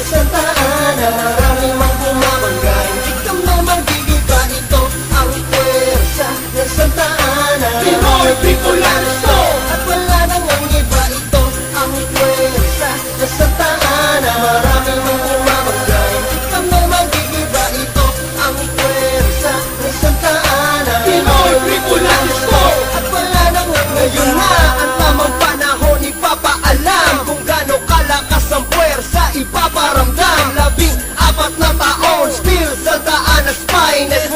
sa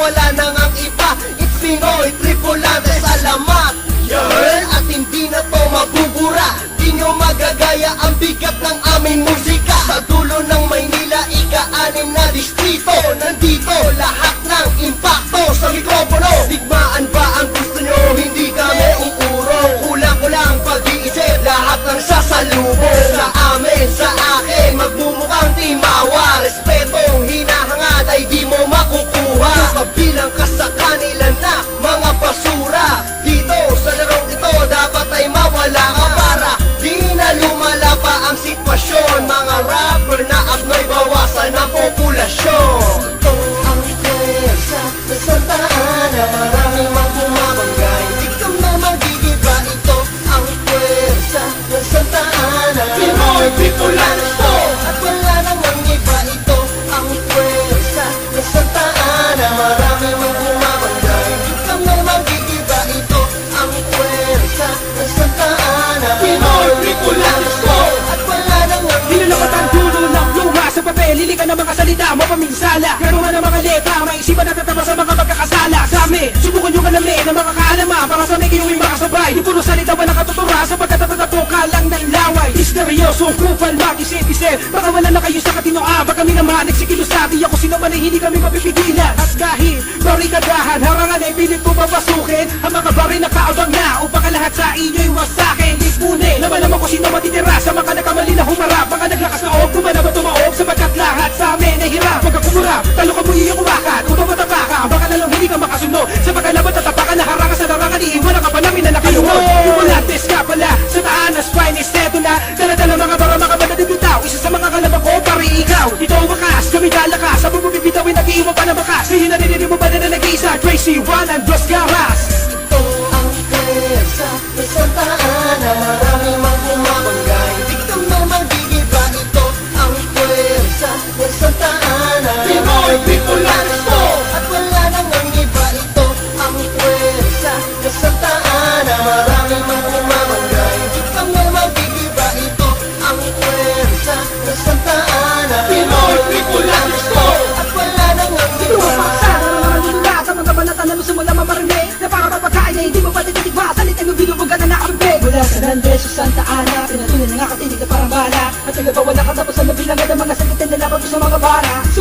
Wala nang ang iba It's Pinoy Tripulante Salamat. Yarn At hindi na to mabubura. Di nyo magagaya ang bigat ng aming musika. Sa dulo ng Maynila Ika-anim na distrito Pinoy Bicolano to! At wala nang ang iba ito. Ang pwersa ng Santa Ana Maraming mang bumabanggay Ikaw na magigiba ito. Ang pwersa ng Santa Ana Pinoy Bicolano to! At wala nang ang Nilalapat ang dulo ng luha sa papel. Lili ka ng mga salita mo paminsala Garuhan ng mga letra Maisipan at tatama sa mga pagkakasala. Sa amin, subukan yung alamin ng mga kaalaman Para sa amin kayong makasabay Di puro salita walang katutura laway Misteryoso, kupal, makisip-isip Baka wala na kayo sa katinoan Pag kami naman nagsikilos natin Ako sino man hindi kami mapipigilan. At kahit barikadahan Harangan ay pilit ko babasukin. Ang mga bari na kaabang na Upang ang lahat sa inyo'y wasakin. Ipunin na malaman ko sino matitira Sa mga nagkamali na humarap Mga naglakas na og Kumana ba tumaog Sapagkat lahat sa amin ay hirap. Pagkakumurap Talo ka mo iyong umakan Kung mamatapa ka Baka na hindi ka makasunod Juan Andrés Garras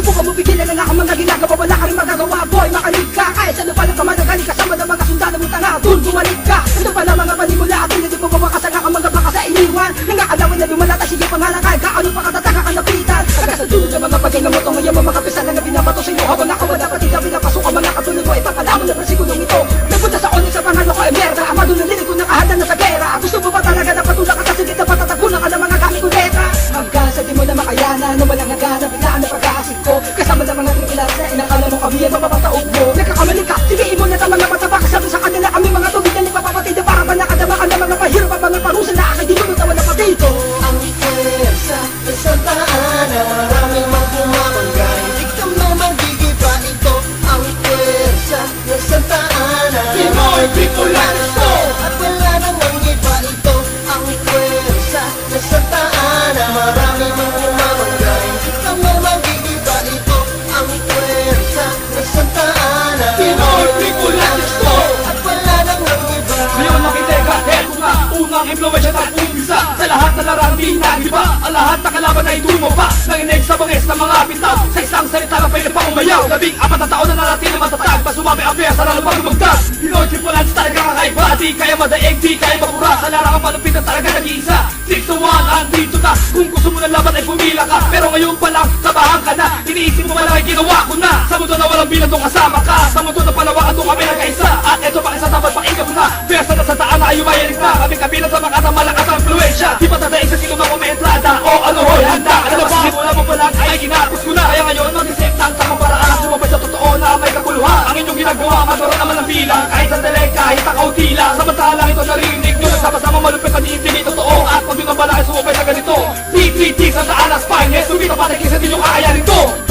Subukan mo bigyan na nga ang mga ginagawa. Wala ka rin magagawa boy. Makalig ka. Kahit sa lupa ng kamanagali Kasama ng mga sundalo mo tanga. Dun bumalik ka. Ito pala mga panimula At hindi mo mawakas ang mga baka sa iniwan. Nangakalawin na lumalata Sige pangalakay Kaano pa katataka ka napitan Taga sa dulot ng mga pagay na moto Ngayon mamakapisa na nga Unang impluensya ng umpisa Sa lahat na larang di nagiba Ang lahat na kalaban ay tumapa Nanginig sa bangis ng mga bitaw. Sa isang salita na pwede pa umayaw Labing apat na taon na narating na matatag. Mas sumami ang piyesa na lumang lumagdas. Pinoy Tripulans talaga kakaiba Di kaya madaig, di kaya makura Sa larang palupit na talaga nag-iisa. 6 to 1, andito na. Kung gusto mo ng laban ay pumila ka. Pero ngayon pa lang, kabahan ka na. Iniisip mo malang ay ginawa ko na. Sa mundo na walang bilang doon kasama ka. Sa mundo na palawakan doon kami nagkaisa At eto pa isa dapat pakinggan mo na. Piyesa na sa daan na ay inyong ginagawa Madura naman ang bilang Kahit sa tele, kahit ang kautila Samantalang ito narinig nyo Nagsama-sama malupit ang hindi totoo. At pag yun ang balakay sumupay sa ganito PPT sa daan ang spine Yes, lumita pa na kisa din yung aayanin ko.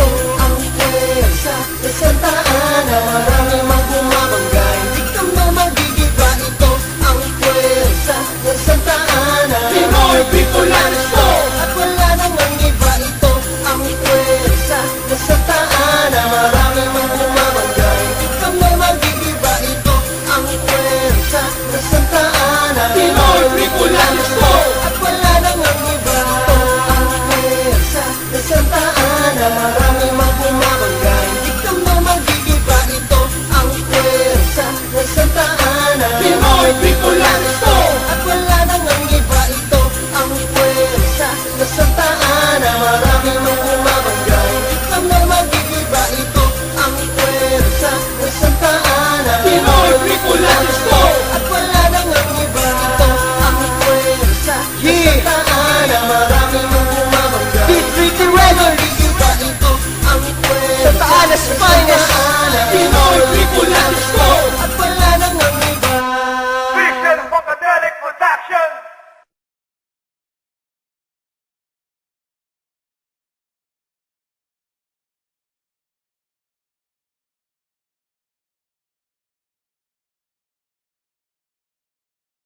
At wala